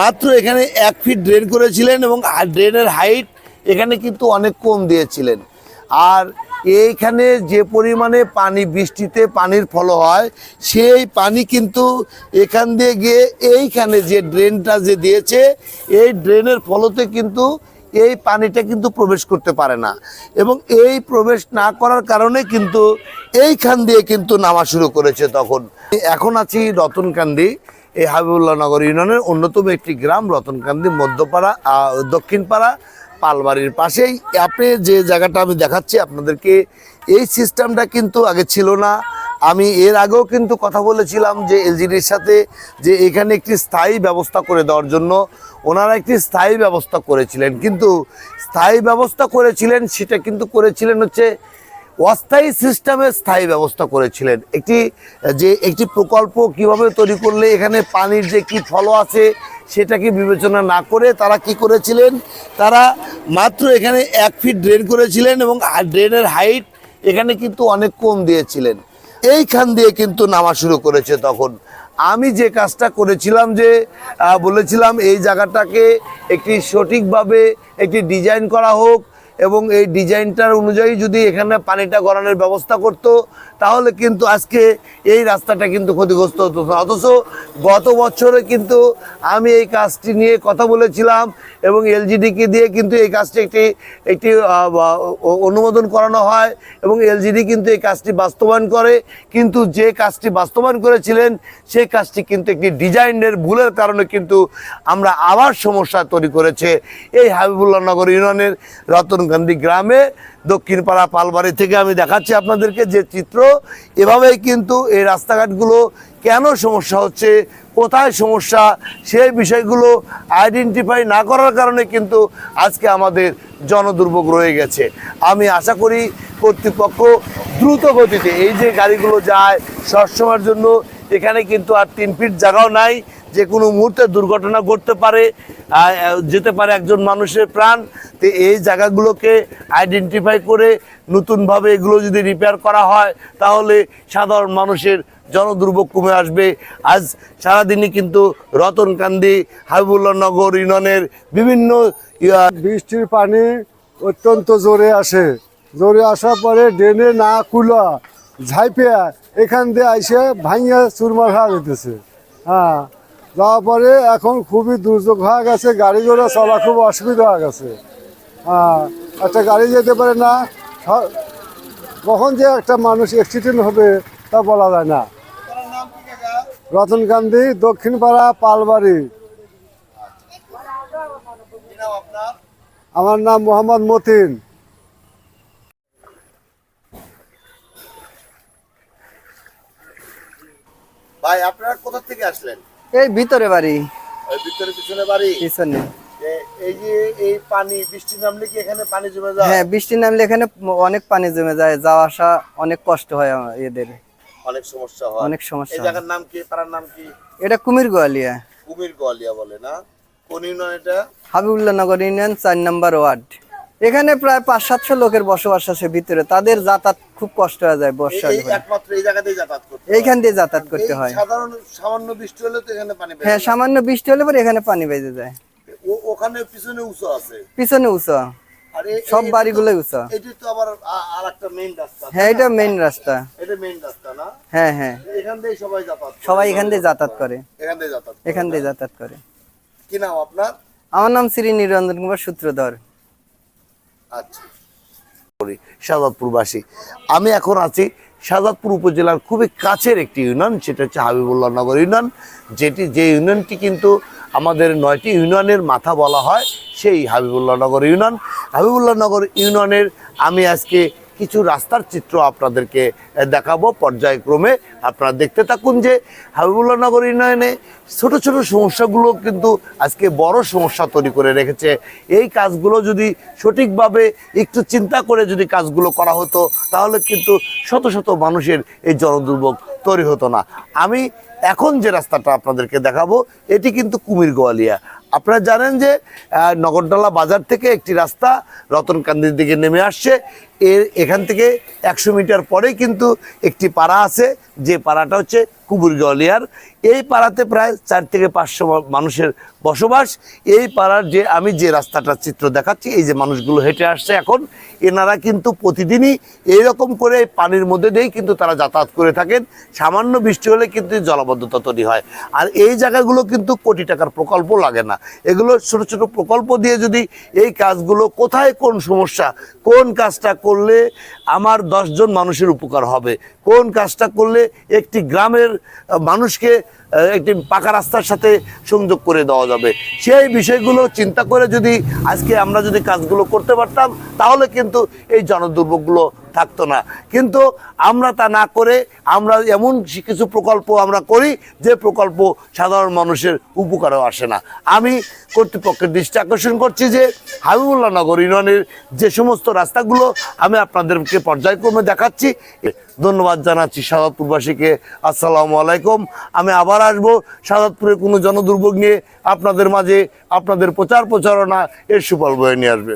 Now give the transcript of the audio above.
মাত্র এখানে এক ফিট ড্রেন করেছিলেন এবং ড্রেনের হাইট এখানে কিন্তু অনেক কম দিয়েছিলেন। আর এইখানে যে পরিমাণে পানি বৃষ্টিতে পানির ফল হয়, সেই পানি কিন্তু এখান দিয়ে গিয়ে এইখানে যে ড্রেনটা যে দিয়েছে, এই ড্রেনের ফলতে কিন্তু এই পানিটা কিন্তু প্রবেশ করতে পারে না। এবং এই প্রবেশ না করার কারণে কিন্তু এইখান দিয়ে কিন্তু নামা শুরু করেছে তখন। এখন আছি রতনকান্দি এই হাবিবুল্লাহ নগর ইউনিয়নের অন্যতম একটি গ্রাম, রতনকান্দি, মধ্যপাড়া দক্ষিণপাড়া, পালবাড়ির পাশেই। আপনি যে জায়গাটা আমি দেখাচ্ছি আপনাদেরকে, এই সিস্টেমটা কিন্তু আগে ছিল না। আমি এর আগেও কিন্তু কথা বলেছিলাম যে এলজিডির সাথে যে এখানে একটি স্থায়ী ব্যবস্থা করে দেওয়ার জন্য ওনারা একটি স্থায়ী ব্যবস্থা করেছিলেন। কিন্তু স্থায়ী ব্যবস্থা করেছিলেন, সেটা কিন্তু করেছিলেন হচ্ছে অস্থায়ী সিস্টেমে স্থায়ী ব্যবস্থা করেছিলেন। একটি, যে একটি প্রকল্প কীভাবে তৈরি করলে এখানে পানির যে কি ফল আছে সেটাকে বিবেচনা না করে তারা কি করেছিলেন? তারা মাত্র এখানে এক ফিট ড্রেন করেছিলেন এবং ড্রেনের হাইট এখানে কিন্তু অনেক কম দিয়েছিলেন। এইখান দিয়ে কিন্তু নামা শুরু করেছে তখন। আমি যে কাজটা করেছিলাম যে বলেছিলাম এই জায়গাটাকে একটি সঠিকভাবে একটি ডিজাইন করা হোক এবং এই ডিজাইনটার অনুযায়ী যদি এখানে পানিটা গড়ানোর ব্যবস্থা করত, তাহলে কিন্তু আজকে এই রাস্তাটা কিন্তু ক্ষতিগ্রস্ত হতো। অথচ গত বছরে কিন্তু আমি এই কাজটি নিয়ে কথা বলেছিলাম এবং এলজিডিকে দিয়ে কিন্তু এই কাজটি একটি একটি অনুমোদন করানো হয় এবং এলজিডি কিন্তু এই কাজটি বাস্তবায়ন করে। কিন্তু যে কাজটি বাস্তবায়ন করেছিলেন সেই কাজটি কিন্তু একটি ডিজাইনের ভুলের কারণে কিন্তু আমরা আবার সমস্যা তৈরি করেছে। এই হাবিবুল্লাহ নগর ইউনিয়নের রতনকান্দি গ্রামে দক্ষিণপাড়া পালবাড়ি থেকে আমি দেখাচ্ছি আপনাদেরকে যে চিত্র। এভাবেই কিন্তু এই রাস্তাঘাটগুলো কেন সমস্যা হচ্ছে, কোথায় সমস্যা, সেই বিষয়গুলো আইডেন্টিফাই না করার কারণে কিন্তু আজকে আমাদের জনদুর্ভোগ রয়ে গেছে। আমি আশা করি কর্তৃপক্ষ দ্রুত গতিতে এই যে গাড়িগুলো যায় সবসময়ের জন্য, এখানে কিন্তু আর তিন ফিট জায়গাও নাই, যে কোনো মুহূর্তে দুর্ঘটনা ঘটতে পারে যেতে পারে একজন মানুষের প্রাণ তো এই জায়গাগুলোকে আইডেন্টিফাই করে নতুনভাবে এগুলো যদি রিপেয়ার করা হয়, তাহলে সাধারণ মানুষের জনদুর্ভোগ কমে আসবে। আজ সারাদিনই কিন্তু রতনকান্দি, হাবিবুল্লাহ নগর ইউনিয়নের বিভিন্ন বৃষ্টির পানি অত্যন্ত জোরে আসে। জোরে আসার পরে ড্রেনে না কুলা ঝাইপিয়া এখান দিয়ে আইসে ভাঙিয়া চুরমার হয়ে যেতেছে হ্যাঁ যাওয়ার পরে এখন খুবই দুর্যোগ হয়ে গেছে, গাড়ি ঘোড়া চলা খুব অসুবিধা হয়ে গেছে। হ্যাঁ একটা গাড়ি যেতে পারে না কখন যে একটা মানুষ অ্যাক্সিডেন্ট হবে তা বলা যায় না। রতনকান্দি দক্ষিণপাড়া পালবাড়ি। আমার নাম মোহাম্মদ মতিন। ভাই আপনারা কোথা থেকে আসলেন? এই ভিতরে বাড়ি। ভিতরে পিছনে বাড়ি? পিছনে। এই যে এই পানি বৃষ্টি নামলে কি এখানে পানি জমে যায়? হ্যাঁ বৃষ্টি নামলে এখানে অনেক পানি জমে যায় যাওয়া আসা অনেক কষ্ট হয় এদের। অনেক সমস্যা হয়। অনেক সমস্যা। এই জায়গার নাম কি? পাড়ার নাম কি? এটা কুমির গোয়ালিয়া। কুমির গোয়ালিয়া বলে না? কোন ইউনিয়ন এটা? হাবিবুল্লাহ নগর ইউনিয়ন চার নম্বর ওয়ার্ড। এখানে প্রায় পাঁচ সাতশো লোকের বসবাস আছে ভিতরে। তাদের যাতায়াত খুব কষ্ট হয়ে যায় বর্ষা একমাত্র এই জায়গাতেই যাতায়াত করতে এইখান দিয়ে যাতায়াত করতে হয়। সাধারণ সামান্য বৃষ্টি হলে তো এখানে পানি বের হ্যাঁ সামান্য বৃষ্টি হলে পরে এখানে পানি বেজে যায়। ওখানে পিছনে উঁচু আছে। পিছনে উঁচা। সব বাড়িগুলোই উঁচা। এটি তো আবার আ- আর একটা মেইন রাস্তা। হ্যাঁ এটা মেইন রাস্তা। এটা মেইন রাস্তা না? হ্যাঁ হ্যাঁ। এখান দিয়ে সবাই যাতায়াত সবাই এখান দিয়ে যাতায়াত করে। এখান দিয়ে যাতায়াত এখান দিয়ে যাতায়াত করে। কি নাম আপনার? আমার নাম শ্রী নিরঞ্জন কুমার সূত্রধর। আচ্ছা। করি শাহজাদপুরবাসী। আমি এখন আছি শাহজাদপুর উপজেলার খুবই কাছের একটি ইউনিয়ন সেটা হচ্ছে হাবিবুল্লাহ নগর ইউনিয়ন যেটি যে ইউনিয়নটি কিন্তু আমাদের নয়টি ইউনিয়নের মাথা বলা হয়, সেই হাবিবুল্লাহ নগর ইউনিয়ন। হাবিবুল্লাহ নগর ইউনিয়নের আমি আজকে কিছু রাস্তার চিত্র আপনাদেরকে দেখাবো পর্যায়ক্রমে। আপনারা দেখতে থাকুন যে হাবিবুল্লাহ নগর ইউনিয়নে ছোট ছোট সমস্যাগুলো কিন্তু আজকে বড় সমস্যা তৈরি করে রেখেছে। এই কাজগুলো যদি সঠিকভাবে একটু চিন্তা করে যদি কাজগুলো করা হতো, তাহলে কিন্তু শত শত মানুষের এই জনদুর্ভোগ তৈরি হতো না। আমি এখন যে রাস্তাটা আপনাদেরকে দেখাবো, এটি কিন্তু কুমির গোয়ালিয়া। আপনারা জানেন যে নগরডালা বাজার থেকে একটি রাস্তা রতনকান্দির দিকে নেমে আসছে। এর এখান থেকে একশো মিটার পরে কিন্তু একটি পাড়া আছে, যে পাড়াটা হচ্ছে কুবুর গলিয়ার এই পাড়াতে প্রায় চার থেকে পাঁচশো মানুষের বসবাস। এই পাড়ার যে, আমি যে রাস্তাটার চিত্র দেখাচ্ছি, এই যে মানুষগুলো হেঁটে আসছে এখন, এনারা কিন্তু প্রতিদিনই এইরকম করে পানির মধ্যে দিয়েই কিন্তু তারা যাতায়াত করে থাকেন। সামান্য বৃষ্টি হলে কিন্তু জলবদ্ধতা তৈরি হয়। আর এই জায়গাগুলো কিন্তু কোটি টাকার প্রকল্প লাগে না। এগুলো ছোট ছোট প্রকল্প দিয়ে যদি এই কাজগুলো কোথায় কোন সমস্যা, কোন কাজটা করলে আমার দশজন মানুষের উপকার হবে। কোন কাজটা করলে একটি গ্রামের মানুষকে একটি পাকা রাস্তার সাথে সংযোগ করে দেওয়া যাবে। সেই বিষয়গুলো চিন্তা করে যদি আজকে আমরা যদি কাজগুলো করতে পারতাম, তাহলে কিন্তু এই জনদুর্ভোগগুলো থাকতো না। কিন্তু আমরা তা না করে আমরা এমন কিছু প্রকল্প আমরা করি, যে প্রকল্প সাধারণ মানুষের উপকারেও আসে না। আমি কর্তৃপক্ষের দৃষ্টি আকর্ষণ করছি যে হাবিবুল্লাহ নগর ইউনিয়নের যে সমস্ত রাস্তাগুলো আমি আপনাদেরকে পর্যায়ক্রমে দেখাচ্ছি। ধন্যবাদ জানাচ্ছি সাদাতপুরবাসীকে আসসালামু আলাইকুম। আমি আবার আসব। সাদাতপুরে কোনো জনদুর্ভোগ নিয়ে আপনাদের মাঝে আপনাদের প্রচার প্রচারণা এর সুফল বয়ে নিয়ে আসবে।